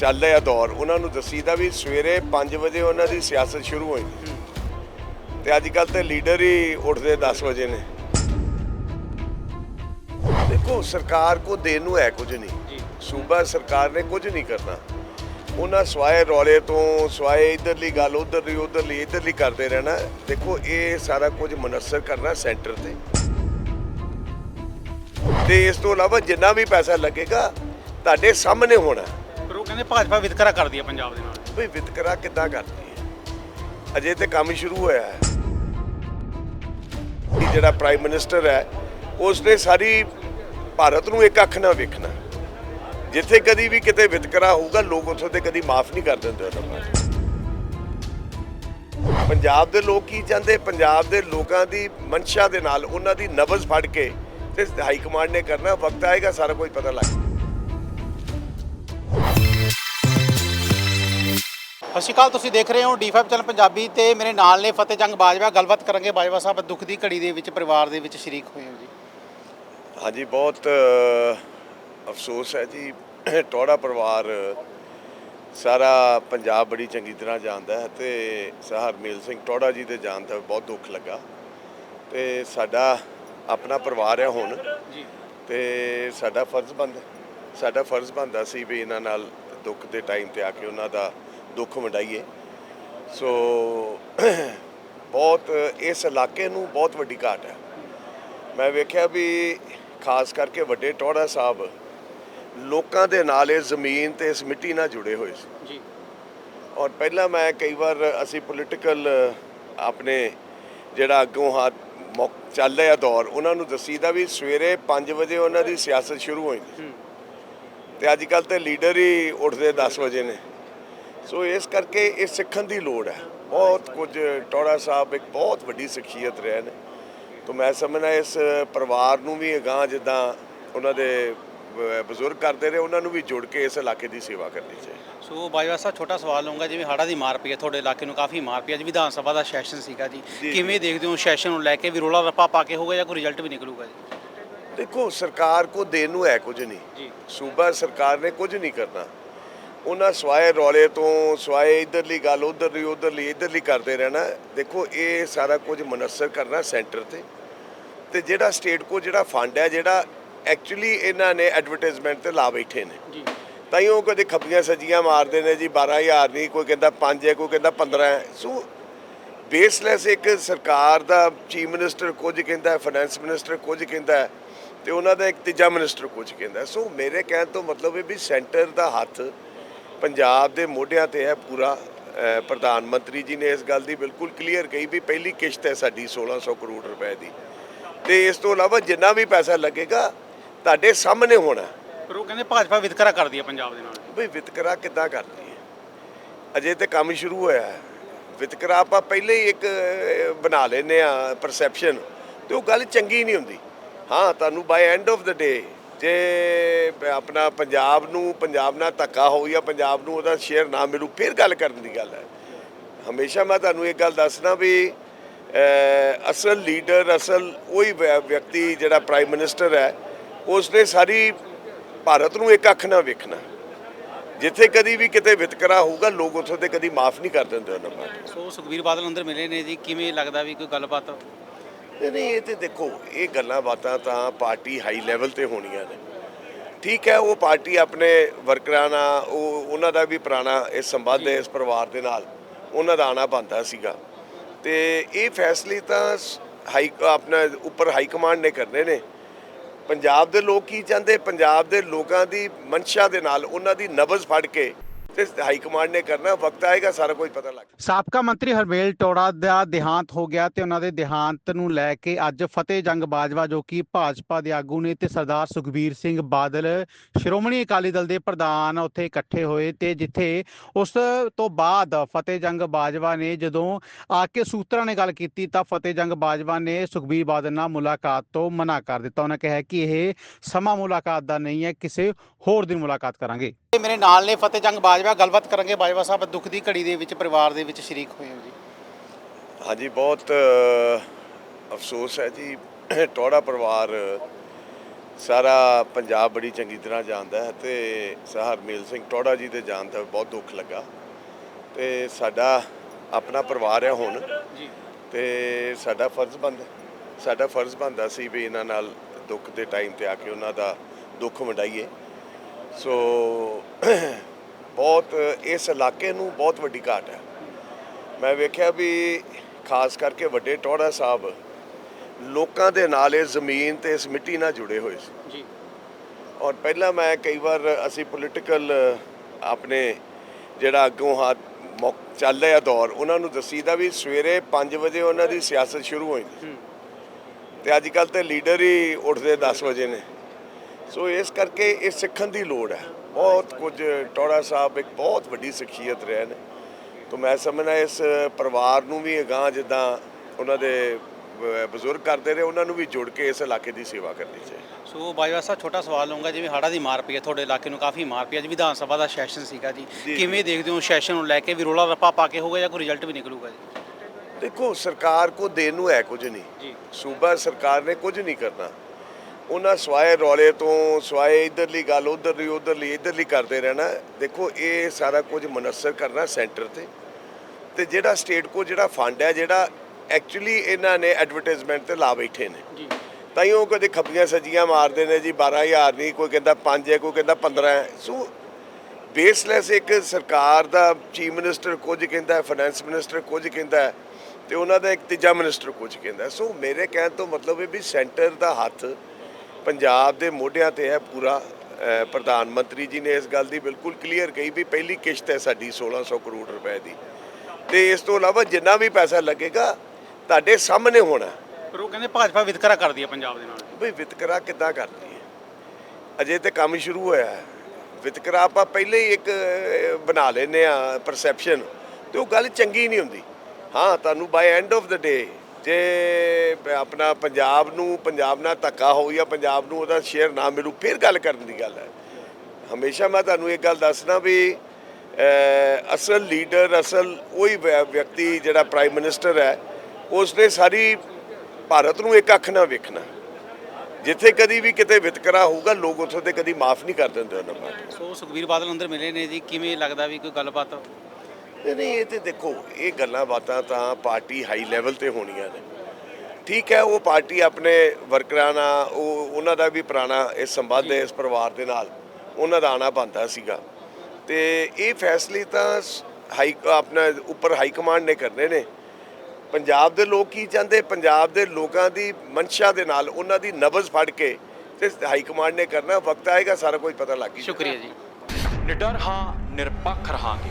ਚੱਲ ਰਿਹਾ ਦੌਰ ਉਹਨਾਂ ਨੂੰ ਦਸੀਦਾ ਵੀ ਸਵੇਰੇ 5 ਵਜੇ ਉਹਨਾਂ ਦੀ ਸਿਆਸਤ ਸ਼ੁਰੂ ਹੋਈ। ਤੇ ਅੱਜ ਕੱਲ ਤੇ ਲੀਡਰ ਹੀ ਉੱਠਦੇ 10 ਵਜੇ ਨੇ। ਦੇਖੋ ਸਰਕਾਰ ਕੋ ਦੇਣ ਨੂੰ ਹੈ ਕੁਝ ਨਹੀਂ। ਸੂਬਾ ਸਰਕਾਰ ਨੇ ਕੁਝ ਨਹੀਂ ਕਰਨਾ। ਉਹਨਾਂ ਸਵਾਏ ਰੌਲੇ ਤੋਂ ਸਵਾਏ ਇਧਰਲੀ ਗੱਲ ਉਧਰਲੀ ਉਧਰਲੀ ਇਧਰਲੀ ਕਰਦੇ ਰਹਿਣਾ। ਦੇਖੋ ਇਹ ਸਾਰਾ ਕੁਝ ਮਨਸਰ ਕਰਨਾ ਸੈਂਟਰ ਤੇ। ਤੇ ਇਸ ਤੋਂ ਇਲਾਵਾ ਜਿੰਨਾ ਵੀ ਪੈਸਾ ਲੱਗੇਗਾ ਤੁਹਾਡੇ ਸਾਹਮਣੇ ਹੋਣਾ। ਪਰ ਉਹ ਕਹਿੰਦੇ ਭਾਜਪਾ ਵਿਤਕਰਾ ਕਰਦੀ ਹੈ ਪੰਜਾਬ ਦੇ ਨਾਲ। ਵੀ ਵਿਤਕਰਾ ਕਿੱਦਾਂ ਕਰਦੀ ਹੈ? ਅਜੇ ਤੇ ਕੰਮ ਸ਼ੁਰੂ ਹੋਇਆ ਹੈ। ਇਹ ਜਿਹੜਾ ਪ੍ਰਾਈਮ ਮਿਨਿਸਟਰ ਹੈ, ਉਸਨੇ ਸਾਰੀ ਭਾਰਤ ਨੂੰ ਇੱਕ ਅੱਖ ਨਾਲ ਵੇਖਣਾ ਜਿੱਥੇ ਕਦੀ ਵੀ ਕਿਤੇ ਵਿਤਕਰਾ ਹੋਊਗਾ, ਲੋਕ ਉੱਥੋਂ ਤੇ ਕਦੀ ਮਾਫ ਨਹੀਂ ਕਰ ਦਿੰਦੇ ਉਹਨਾਂ ਨੂੰ। ਪੰਜਾਬ ਦੇ ਲੋਕ ਕੀ ਚਾਹੁੰਦੇ? ਪੰਜਾਬ ਦੇ ਲੋਕਾਂ ਦੀ ਮਨਸ਼ਾ ਦੇ ਨਾਲ ਉਹਨਾਂ ਦੀ ਨਬਜ਼ ਫੜ ਕੇ ਤੇ ਹਾਈ ਕਮਾਂਡ ਨੇ ਕਰਨਾ, ਵਕਤ ਆਏਗਾ, ਸਾਰਾ ਕੁਝ ਪਤਾ ਲੱਗ ਸਤਿ ਸ਼੍ਰੀ ਅਕਾਲ ਤੁਸੀਂ ਦੇਖ ਰਹੇ ਹੋ ਡੀ5 ਚੈਨਲ ਪੰਜਾਬੀ ਤੇ ਮੇਰੇ ਨਾਲ ਨੇ ਫਤਿਹ ਜੰਗ ਬਾਜਵਾ ਗੱਲਬਾਤ ਕਰਾਂਗੇ ਬਾਜਵਾ ਸਾਹਿਬ ਦੁੱਖ ਦੀ ਘੜੀ ਦੇ ਵਿੱਚ ਪਰਿਵਾਰ ਦੇ ਵਿੱਚ ਸ਼ਰੀਕ ਹੋਏ ਹੋ ਜੀ। ਹਾਂਜੀ ਬਹੁਤ ਅਫਸੋਸ ਹੈ ਜੀ। ਟੋੜਾ ਪਰਿਵਾਰ ਸਾਰਾ ਪੰਜਾਬ ਬੜੀ ਚੰਗੀ ਤਰ੍ਹਾਂ ਜਾਣਦਾ ਹੈ ਤੇ ਹਰਮੇਲ ਸਿੰਘ ਟੋੜਾ ਜੀ ਦੇ ਜਾਣ ਦਾ ਬਹੁਤ ਦੁੱਖ ਲੱਗਾ। ਤੇ ਸਾਡਾ ਆਪਣਾ ਪਰਿਵਾਰ ਹੈ ਹੁਣ। ਜੀ। ਤੇ ਸਾਡਾ ਫਰਜ਼ ਬੰਦ ਸਾਡਾ ਫਰਜ਼ ਬਣਦਾ ਸੀ ਵੀ ਇਹਨਾਂ ਨਾਲ ਦੁੱਖ ਦੇ ਟਾਈਮ ਤੇ ਆ ਕੇ ਉਹਨਾਂ ਦਾ ਦੁੱਖ ਵੰਡਾਈਏ। ਸੋ ਬਹੁਤ ਇਸ ਇਲਾਕੇ ਨੂੰ ਬਹੁਤ ਵੱਡੀ ਘਾਟ ਹੈ। ਮੈਂ ਵੇਖਿਆ ਵੀ ਖਾਸ ਕਰਕੇ ਵੱਡੇ ਟੋੜਾ ਸਾਹਿਬ ਲੋਕਾਂ ਦੇ ਨਾਲ ਇਹ ਜ਼ਮੀਨ ਤੇ ਇਸ ਮਿੱਟੀ ਨਾਲ ਜੁੜੇ ਹੋਏ ਸੀ। ਜੀ। ਔਰ ਪਹਿਲਾਂ ਮੈਂ ਕਈ ਵਾਰ ਅਸੀਂ ਪੋਲੀਟੀਕਲ ਆਪਣੇ ਜਿਹੜਾ ਅੱਗੋਂ ਹੱਥ ਚੱਲ ਰਿਹਾ ਦੌਰ ਉਹਨਾਂ ਨੂੰ ਦਸੀਦਾ ਵੀ ਸਵੇਰੇ 5 ਵਜੇ ਉਹਨਾਂ ਦੀ ਸਿਆਸਤ ਸ਼ੁਰੂ ਹੋਈ। ਤੇ ਅੱਜ ਕੱਲ ਤੇ ਲੀਡਰ ਹੀ ਉੱਠਦੇ 10 ਵਜੇ ਨੇ। ਸੋ ਇਸ ਕਰਕੇ ਇਹ ਸਿੱਖਣ ਦੀ ਲੋੜ ਹੈ। ਬਹੁਤ ਕੁਝ ਟੋੜਾ ਸਾਹਿਬ ਇੱਕ ਬਹੁਤ ਵੱਡੀ ਸ਼ਖਸੀਅਤ ਰਹੇ ਨੇ। ਤਾਂ ਮੈਂ ਸਮਝਦਾ ਇਸ ਪਰਿਵਾਰ ਨੂੰ ਵੀ ਅਗਾਂਹ ਜਿੱਦਾਂ ਉਹਨਾਂ ਦੇ ਬਜ਼ੁਰਗ ਕਰਦੇ ਰਹੇ ਉਹਨਾਂ ਨੂੰ ਵੀ ਜੁੜ ਕੇ ਇਸ ਇਲਾਕੇ ਦੀ ਸੇਵਾ ਕਰਨੀ ਚਾਹੀਦੀ। ਸੋ ਬਾਜਵਾ ਸਾਹਿਬ ਛੋਟਾ ਸਵਾਲ ਲਵਾਂਗਾ ਜਿਵੇਂ ਹੜਾ ਦੀ ਮਾਰ ਪਈ ਹੈ ਤੁਹਾਡੇ ਇਲਾਕੇ ਨੂੰ ਕਾਫੀ ਮਾਰ ਪਈ ਹੈ। ਅੱਜ ਵਿਧਾਨ ਸਭਾ ਦਾ ਸੈਸ਼ਨ ਸੀਗਾ ਜੀ। ਜੀ। ਕਿਵੇਂ ਦੇਖਦੇ ਹੋ ਸੈਸ਼ਨ ਨੂੰ ਲੈ ਕੇ ਵੀ ਰੋਲਾ ਰੱਪਾ ਪਾ ਕੇ ਹੋਗਾ ਜਾਂ ਕੋਈ ਰਿਜ਼ਲਟ ਵੀ ਨਿਕਲੂਗਾ ਜੀ? ਦੇਖੋ ਸਰਕਾਰ ਕੋ ਦੇਣ ਨੂੰ ਹੈ ਕੁਝ ਨਹੀਂ। ਜੀ। ਸੂਬਾ ਸਰਕਾਰ ਨੇ ਕੁਝ ਨਹੀਂ ਕਰਨਾ। ਉਹਨਾਂ ਸਵਾਏ ਰੌਲੇ ਤੋਂ ਸਵਾਏ ਇਧਰਲੀ ਗੱਲ ਉਧਰਲੀ ਉਧਰਲੀ ਇਧਰਲੀ ਕਰਦੇ ਰਹਿਣਾ। ਦੇਖੋ ਇਹ ਸਾਰਾ ਕੁਝ ਮਨਸਰ ਕਰਨਾ ਸੈਂਟਰ ਤੇ। ਤੇ ਜਿਹੜਾ ਸਟੇਟ ਕੋ ਜਿਹੜਾ ਫੰਡ ਹੈ ਜਿਹੜਾ ਐਕਚੁਅਲੀ ਇਹਨਾਂ ਨੇ ਐਡਵਰਟਾਈਜ਼ਮੈਂਟ ਤੇ ਲਾ ਬੈਠੇ ਨੇ। ਜੀ। ਤਾਈਓ ਕਦੇ ਖੱਪੀਆਂ ਸੱਜੀਆਂ ਮਾਰਦੇ ਨੇ ਜੀ 12000 ਨਹੀਂ ਕੋਈ ਕਹਿੰਦਾ 5 ਹੈ ਕੋਈ ਕਹਿੰਦਾ 15 ਹੈ। ਸੋ ਬੇਸਲੈਸ ਇੱਕ ਸਰਕਾਰ ਦਾ ਚੀਫ ਮਿਨਿਸਟਰ ਕੁਝ ਕਹਿੰਦਾ ਹੈ ਫਾਈਨੈਂਸ ਮਿਨਿਸਟਰ ਕੁਝ ਕਹਿੰਦਾ ਹੈ ਤੇ ਉਹਨਾਂ ਦਾ ਇੱਕ ਤੀਜਾ ਮਿਨਿਸਟਰ ਕੁਝ ਕਹਿੰਦਾ। ਹੈ। ਸੋ ਮੇਰੇ ਕਹਿਣ ਤੋਂ ਮਤਲਬ ਹੈ ਵੀ ਸੈਂਟਰ ਦਾ ਹੱਥ ਪੰਜਾਬ ਦੇ ਮੋਢਿਆਂ ਤੇ ਹੈ ਪੂਰਾ ਪ੍ਰਧਾਨ ਮੰਤਰੀ ਜੀ ਨੇ ਇਸ ਗੱਲ ਦੀ ਬਿਲਕੁਲ ਕਲੀਅਰ ਕਹੀ ਵੀ ਪਹਿਲੀ ਕਿਸ਼ਤ ਹੈ ਸਾਡੀ 1600 ਕਰੋੜ ਰੁਪਏ ਦੀ। ਤੇ ਇਸ ਤੋਂ ਇਲਾਵਾ ਜਿੰਨਾ ਵੀ ਪੈਸਾ ਲੱਗੇਗਾ ਤੁਹਾਡੇ ਸਾਹਮਣੇ ਹੋਣਾ। ਪਰ ਉਹ ਕਹਿੰਦੇ ਭਾਜਪਾ ਵਿਤਕਰਾ ਕਰਦੀ ਹੈ ਪੰਜਾਬ ਦੇ ਨਾਲ। ਬਈ ਵਿਤਕਰਾ ਕਿੱਦਾਂ ਕਰਦੀ ਹੈ? ਅਜੇ ਤੇ ਕੰਮ ਸ਼ੁਰੂ ਹੋਇਆ ਹੈ। ਵਿਤਕਰਾ ਆਪਾਂ ਪਹਿਲੇ ਹੀ ਇੱਕ ਬਣਾ ਲੈਨੇ ਆ ਪਰਸੈਪਸ਼ਨ ਤੇ ਉਹ ਗੱਲ ਚੰਗੀ ਨਹੀਂ ਹੁੰਦੀ। ਹਾਂ ਤੁਹਾਨੂੰ ਬਾਈ ਐਂਡ ਆਫ ਦਾ ਡੇ ਜੇ ਆਪਣਾ ਪੰਜਾਬ ਨੂੰ, ਪੰਜਾਬ ਨਾਲ ਧੱਕਾ ਹੋ ਜਾਂ ਪੰਜਾਬ ਨੂੰ ਉਹਦਾ ਸ਼ੇਅਰ ਨਾ ਮਿਲੂ, ਫਿਰ ਗੱਲ ਕਰਨ ਦੀ ਗੱਲ ਹੈ। ਹਮੇਸ਼ਾ ਮੈਂ ਤੁਹਾਨੂੰ ਇੱਕ ਗੱਲ ਦੱਸਣਾ ਵੀ ਅਸਲ ਲੀਡਰ, ਅਸਲ ਉਹੀ ਵਿਅਕਤੀ ਜਿਹੜਾ ਪ੍ਰਾਈਮ ਮਿਨਿਸਟਰ ਹੈ, ਉਸਨੇ ਸਾਰੀ ਭਾਰਤ ਨੂੰ ਇੱਕ ਅੱਖ ਨਾਲ ਵੇਖਣਾ। ਜਿੱਥੇ ਕਦੀ ਵੀ ਕਿਤੇ ਵਿਤਕਰਾ ਹੋਊਗਾ, ਲੋਕ ਉੱਥੋਂ ਤੇ ਕਦੀ ਮਾਫ ਨਹੀਂ ਕਰ ਦਿੰਦੇ ਉਹਨਾਂ ਨੂੰ। ਸੋ ਸੁਖਬੀਰ ਬਾਦਲ ਅੰਦਰ ਮਿਲੇ ਨੇ ਜੀ, ਕਿਵੇਂ ਲੱਗਦਾ ਵੀ ਕੋਈ ਗੱਲਬਾਤ? ਨਹੀਂ ਨਹੀਂ, ਇਹ ਤੇ ਦੇਖੋ, ਇਹ ਗੱਲਾਂ ਬਾਤਾਂ ਤਾਂ ਪਾਰਟੀ ਹਾਈ ਲੈਵਲ ਤੇ ਹੋਣੀਆਂ ਨੇ। ਠੀਕ ਹੈ, ਉਹ ਪਾਰਟੀ ਆਪਣੇ ਵਰਕਰਾਂ ਨਾਲ, ਉਹ, ਉਹਨਾਂ ਦਾ ਵੀ ਪੁਰਾਣਾ ਇਸ ਸੰਬੰਧ ਹੈ, ਇਸ ਪਰਿਵਾਰ ਦੇ ਨਾਲ, ਉਹਨਾਂ ਦਾ ਆਣਾ ਬੰਦਾ ਸੀਗਾ। ਤੇ ਇਹ ਫੈਸਲੇ ਤਾਂ ਹਾਈ ਆਪਣਾ ਉੱਪਰ ਹਾਈ ਕਮਾਂਡ ਨੇ ਕਰਨੇ ਨੇ। ਪੰਜਾਬ ਦੇ ਲੋਕ ਕੀ ਚਾਹੁੰਦੇ? ਪੰਜਾਬ ਦੇ ਲੋਕਾਂ ਦੀ ਮਨਸ਼ਾ ਦੇ ਨਾਲ, ਉਹਨਾਂ ਦੀ ਨਬਜ਼ ਫੜ ਕੇ ਤੇ ਹਾਈ ਕਮਾਂਡ ਨੇ ਕਰਨਾ ਵਕਤ ਆਏਗਾ ਸਾਰਾ ਕੁਝ ਪਤਾ ਲੱਗ ਸਾਬਕਾ ਮੰਤਰੀ ਹਰਵੇਲ ਟੋੜਾ ਦਾ ਦੇਹਾਂਤ ਹੋ ਗਿਆ ਤੇ ਉਹਨਾਂ ਦੇ ਦੇਹਾਂਤ ਨੂੰ ਲੈ ਕੇ ਅੱਜ ਫਤਿਹ ਜੰਗ ਬਾਜਵਾ ਜੋ ਕਿ ਭਾਜਪਾ ਦੇ ਆਗੂ ਨੇ ਤੇ ਸਰਦਾਰ ਸੁਖਬੀਰ ਸਿੰਘ ਬਾਦਲ ਸ਼੍ਰੋਮਣੀ ਅਕਾਲੀ ਦਲ ਦੇ ਪ੍ਰਧਾਨ ਉੱਥੇ ਇਕੱਠੇ ਹੋਏ ਤੇ ਜਿੱਥੇ ਉਸ ਤੋਂ ਬਾਅਦ ਫਤਿਹ ਜੰਗ ਬਾਜਵਾ ਨੇ ਜਦੋਂ ਆ ਕੇ ਸੂਤਰਾਂ ਨੇ ਗੱਲ ਕੀਤੀ ਤਾਂ ਫਤਿਹ ਜੰਗ ਬਾਜਵਾ ਨੇ ਸੁਖਬੀਰ ਬਾਦਲ ਨਾਲ ਮੁਲਾਕਾਤ ਤੋਂ ਮਨਾ ਕਰ ਦਿੱਤਾ। ਉਹਨਾਂ ਕਿਹਾ ਕਿ ਇਹ ਸਮਾਂ ਮੁਲਾਕਾਤ ਦਾ ਨਹੀਂ ਹੈ ਕਿਸੇ ਹੋਰ ਦਿਨ ਮੁਲਾਕਾਤ ਕਰਾਂਗੇ। ਮੇਰੇ ਨਾਲ ਨੇ ਫਤਿਹ ਜੰਗ ਬਾਜਵਾ ਗੱਲਬਾਤ ਕਰਾਂਗੇ। ਬਾਜਵਾ ਸਾਹਿਬ ਦੁੱਖ ਦੀ ਘੜੀ ਦੇ ਵਿੱਚ ਪਰਿਵਾਰ ਦੇ ਵਿੱਚ ਸ਼ਰੀਕ ਹੋਏ ਹੋ ਜੀ। ਹਾਂਜੀ ਬਹੁਤ ਅਫਸੋਸ ਹੈ ਜੀ। ਟੋੜਾ ਪਰਿਵਾਰ ਸਾਰਾ ਪੰਜਾਬ ਬੜੀ ਚੰਗੀ ਤਰ੍ਹਾਂ ਜਾਣਦਾ ਹੈ ਤੇ ਹਰਮੇਲ ਸਿੰਘ ਟੋੜਾ ਜੀ ਦੇ ਜਾਣ ਦਾ ਬਹੁਤ ਦੁੱਖ ਲੱਗਾ। ਤੇ ਸਾਡਾ ਆਪਣਾ ਪਰਿਵਾਰ ਹੈ ਹੁਣ। ਜੀ। ਤੇ ਸਾਡਾ ਫਰਜ਼ ਬਣਦਾ ਸਾਡਾ ਫਰਜ਼ ਬਣਦਾ ਸੀ ਵੀ ਇਹਨਾਂ ਨਾਲ ਦੁੱਖ ਦੇ ਟਾਈਮ ਤੇ ਆ ਕੇ ਉਹਨਾਂ ਦਾ ਦੁੱਖ ਵੰਡਾਈਏ। ਸੋ ਬਹੁਤ ਇਸ ਇਲਾਕੇ ਨੂੰ ਬਹੁਤ ਵੱਡੀ ਘਾਟ ਹੈ। ਮੈਂ ਵੇਖਿਆ ਵੀ ਖਾਸ ਕਰਕੇ ਵੱਡੇ ਟੋੜਾ ਸਾਹਿਬ ਲੋਕਾਂ ਦੇ ਨਾਲ ਇਸ ਜ਼ਮੀਨ ਤੇ ਇਸ ਮਿੱਟੀ ਨਾਲ ਜੁੜੇ ਹੋਏ ਸੀ। ਜੀ। ਔਰ ਪਹਿਲਾਂ ਮੈਂ ਕਈ ਵਾਰ ਅਸੀਂ ਪੋਲੀਟੀਕਲ ਆਪਣੇ ਜਿਹੜਾ ਅੱਗੋਂ ਹੱਥ ਚੱਲ ਰਿਹਾ ਦੌਰ ਉਹਨਾਂ ਨੂੰ ਦਸੀਦਾ ਵੀ ਸਵੇਰੇ 5 ਵਜੇ ਉਹਨਾਂ ਦੀ ਸਿਆਸਤ ਸ਼ੁਰੂ ਹੋਈ। ਤੇ ਅੱਜ ਕੱਲ ਤੇ ਲੀਡਰ ਹੀ ਉੱਠਦੇ 10 ਵਜੇ ਨੇ। ਸੋ ਇਸ ਕਰਕੇ ਇਹ ਸਿੱਖਣ ਦੀ ਲੋੜ ਹੈ। ਬਹੁਤ ਕੁਝ ਟੋੜਾ ਸਾਹਿਬ ਇੱਕ ਬਹੁਤ ਵੱਡੀ ਸ਼ਖਸੀਅਤ ਰਹੇ ਨੇ। ਤਾਂ ਮੈਂ ਸਮਝਦਾ ਇਸ ਪਰਿਵਾਰ ਨੂੰ ਵੀ ਅਗਾਂਹ ਜਿੱਦਾਂ ਉਹਨਾਂ ਦੇ ਬਜ਼ੁਰਗ ਕਰਦੇ ਰਹੇ ਉਹਨਾਂ ਨੂੰ ਵੀ ਜੁੜ ਕੇ ਇਸ ਇਲਾਕੇ ਦੀ ਸੇਵਾ ਕਰਨੀ ਚਾਹੀਦੀ। ਸੋ ਬਾਜਵਾ ਸਾਹਿਬ ਛੋਟਾ ਸਵਾਲ ਲਵਾਂਗਾ ਜਿਵੇਂ ਹੜਾ ਦੀ ਮਾਰ ਪਈ ਹੈ ਤੁਹਾਡੇ ਇਲਾਕੇ ਨੂੰ ਕਾਫੀ ਮਾਰ ਪਈ ਹੈ। ਅੱਜ ਵਿਧਾਨ ਸਭਾ ਦਾ ਸੈਸ਼ਨ ਸੀਗਾ ਜੀ। ਕਿਵੇਂ ਦੇਖਦੇ ਹੋ ਸੈਸ਼ਨ ਨੂੰ ਲੈ ਕੇ? ਵੀ ਰੋਲਾ ਰੱਪਾ ਪਾ ਕੇ ਹੋਊਗਾ ਜਾਂ ਕੋਈ ਰਿਜ਼ਲਟ ਵੀ ਨਿਕਲੂਗਾ ਜੀ? ਦੇਖੋ ਸਰਕਾਰ ਕੋ ਦੇਣ ਨੂੰ ਹੈ ਕੁਝ ਨਹੀਂ। ਜੀ। ਸੂਬਾ ਸਰਕਾਰ ਨੇ ਕੁਝ ਨਹੀਂ ਕਰਨਾ। ਉਹਨਾਂ ਸਵਾਏ ਰੌਲੇ ਤੋਂ ਸਵਾਏ ਇਧਰਲੀ ਗੱਲ ਉਧਰਲੀ ਉਧਰਲੀ ਇਧਰਲੀ ਕਰਦੇ ਰਹਿਣਾ। ਦੇਖੋ ਇਹ ਸਾਰਾ ਕੁਝ ਮਨਸਰ ਕਰਨਾ ਸੈਂਟਰ ਤੇ। ਤੇ ਜਿਹੜਾ ਸਟੇਟ ਕੋ ਜਿਹੜਾ ਫੰਡ ਹੈ ਜਿਹੜਾ ਐਕਚੁਅਲੀ ਇਹਨਾਂ ਨੇ ਐਡਵਰਟਾਈਜ਼ਮੈਂਟ ਤੇ ਲਾ ਬੈਠੇ ਨੇ। ਜੀ। ਤਾਈਓ ਕਦੇ ਖੱਪੀਆਂ ਸੱਜੀਆਂ ਮਾਰਦੇ ਨੇ ਜੀ 12000 ਨਹੀਂ ਕੋਈ ਕਹਿੰਦਾ 5 ਹੈ ਕੋਈ ਕਹਿੰਦਾ 15 ਹੈ। ਸੋ ਬੇਸਲੈਸ ਇੱਕ ਸਰਕਾਰ ਦਾ ਚੀਫ ਮਿਨਿਸਟਰ ਕੁਝ ਕਹਿੰਦਾ ਹੈ ਫਾਈਨੈਂਸ ਮਿਨਿਸਟਰ ਕੁਝ ਕਹਿੰਦਾ ਹੈ ਤੇ ਉਹਨਾਂ ਦਾ ਇੱਕ ਤੀਜਾ ਮਿਨਿਸਟਰ ਕੁਝ ਕਹਿੰਦਾ। ਹੈ। ਸੋ ਮੇਰੇ ਕਹਿਣ ਤੋਂ ਮਤਲਬ ਹੈ ਵੀ ਸੈਂਟਰ ਦਾ ਹੱਥ ਪੰਜਾਬ ਦੇ ਮੋਢਿਆਂ ਤੇ ਹੈ ਪੂਰਾ ਪ੍ਰਧਾਨ ਮੰਤਰੀ ਜੀ ਨੇ ਇਸ ਗੱਲ ਦੀ ਬਿਲਕੁਲ ਕਲੀਅਰ ਕਹੀ ਵੀ ਪਹਿਲੀ ਕਿਸ਼ਤ ਹੈ ਸਾਡੀ 1600 ਕਰੋੜ ਰੁਪਏ ਦੀ। ਤੇ ਇਸ ਤੋਂ ਇਲਾਵਾ ਜਿੰਨਾ ਵੀ ਪੈਸਾ ਲੱਗੇਗਾ ਤੁਹਾਡੇ ਸਾਹਮਣੇ ਹੋਣਾ। ਪਰ ਉਹ ਕਹਿੰਦੇ ਭਾਜਪਾ ਵਿਤਕਰਾ ਕਰਦੀ ਹੈ ਪੰਜਾਬ ਦੇ ਨਾਲ। ਬਈ ਵਿਤਕਰਾ ਕਿੱਦਾਂ ਕਰਦੀ ਹੈ? ਅਜੇ ਤੇ ਕੰਮ ਸ਼ੁਰੂ ਹੋਇਆ ਹੈ। ਵਿਤਕਰਾ ਆਪਾਂ ਪਹਿਲੇ ਹੀ ਇੱਕ ਬਣਾ ਲੈਨੇ ਆ ਪਰਸੈਪਸ਼ਨ ਤੇ ਉਹ ਗੱਲ ਚੰਗੀ ਨਹੀਂ ਹੁੰਦੀ। ਹਾਂ ਤੁਹਾਨੂੰ ਬਾਈ ਐਂਡ ਆਫ ਦਾ ਡੇ ਜੇ ਆਪਣਾ ਪੰਜਾਬ ਨੂੰ, ਪੰਜਾਬ ਨਾਲ ਧੱਕਾ ਹੋ ਜਾਂ ਪੰਜਾਬ ਨੂੰ ਉਹਦਾ ਸ਼ੇਅਰ ਨਾ ਮਿਲੂ, ਫਿਰ ਗੱਲ ਕਰਨ ਦੀ ਗੱਲ ਹੈ। ਹਮੇਸ਼ਾ ਮੈਂ ਤੁਹਾਨੂੰ ਇੱਕ ਗੱਲ ਦੱਸਣਾ ਵੀ ਅਸਲ ਲੀਡਰ ਅਸਲ ਉਹੀ ਵਿਅਕਤੀ ਜਿਹੜਾ ਪ੍ਰਾਈਮ ਮਿਨਿਸਟਰ ਹੈ, ਉਸਨੇ ਸਾਰੀ ਭਾਰਤ ਨੂੰ ਇੱਕ ਅੱਖ ਨਾਲ ਵੇਖਣਾ। ਜਿੱਥੇ ਕਦੀ ਵੀ ਕਿਤੇ ਵਿਤਕਰਾ ਹੋਊਗਾ, ਲੋਕ ਉੱਥੋਂ ਤੇ ਕਦੀ ਮਾਫ ਨਹੀਂ ਕਰ ਦਿੰਦੇ ਉਹਨਾਂ ਨੂੰ ਸੋ ਸੁਖਬੀਰ ਬਾਦਲ ਅੰਦਰ ਮਿਲੇ ਨੇ ਜੀ, ਕਿਵੇਂ ਲੱਗਦਾ ਵੀ ਕੋਈ ਗੱਲਬਾਤ? ਨਹੀਂ ਨਹੀਂ ਇਹ ਤੇ ਦੇਖੋ ਇਹ ਗੱਲਾਂ ਬਾਤਾਂ ਤਾਂ ਪਾਰਟੀ ਹਾਈ ਲੈਵਲ ਤੇ ਹੋਣੀਆਂ ਨੇ। ਠੀਕ ਹੈ ਉਹ ਪਾਰਟੀ ਆਪਣੇ ਵਰਕਰਾਂ ਨਾਲ ਉਹ ਉਹਨਾਂ ਦਾ ਵੀ ਪੁਰਾਣਾ ਇਸ ਸੰਬੰਧ ਹੈ ਇਸ ਪਰਿਵਾਰ ਦੇ ਨਾਲ ਉਹਨਾਂ ਦਾ ਆਣਾ ਬੰਦਾ ਸੀਗਾ। ਤੇ ਇਹ ਫੈਸਲੇ ਤਾਂ ਹਾਈ ਆਪਣਾ ਉੱਪਰ ਹਾਈ ਕਮਾਂਡ ਨੇ ਕਰਨੇ ਨੇ। ਪੰਜਾਬ ਦੇ ਲੋਕ ਕੀ ਚਾਹੁੰਦੇ? ਪੰਜਾਬ ਦੇ ਲੋਕਾਂ ਦੀ ਮਨਸ਼ਾ ਦੇ ਨਾਲ ਉਹਨਾਂ ਦੀ ਨਬਜ਼ ਫੜ ਕੇ ਤੇ ਹਾਈ ਕਮਾਂਡ ਨੇ ਕਰਨਾ ਵਕਤ ਆਏਗਾ ਸਾਰਾ ਕੁਝ ਪਤਾ ਲੱਗ ਸ਼ੁਕਰੀਆ ਜੀ। ਨਿਡਰ ਹਾਂ ਨਿਰਪੱਖ ਰਹਾਂਗੇ।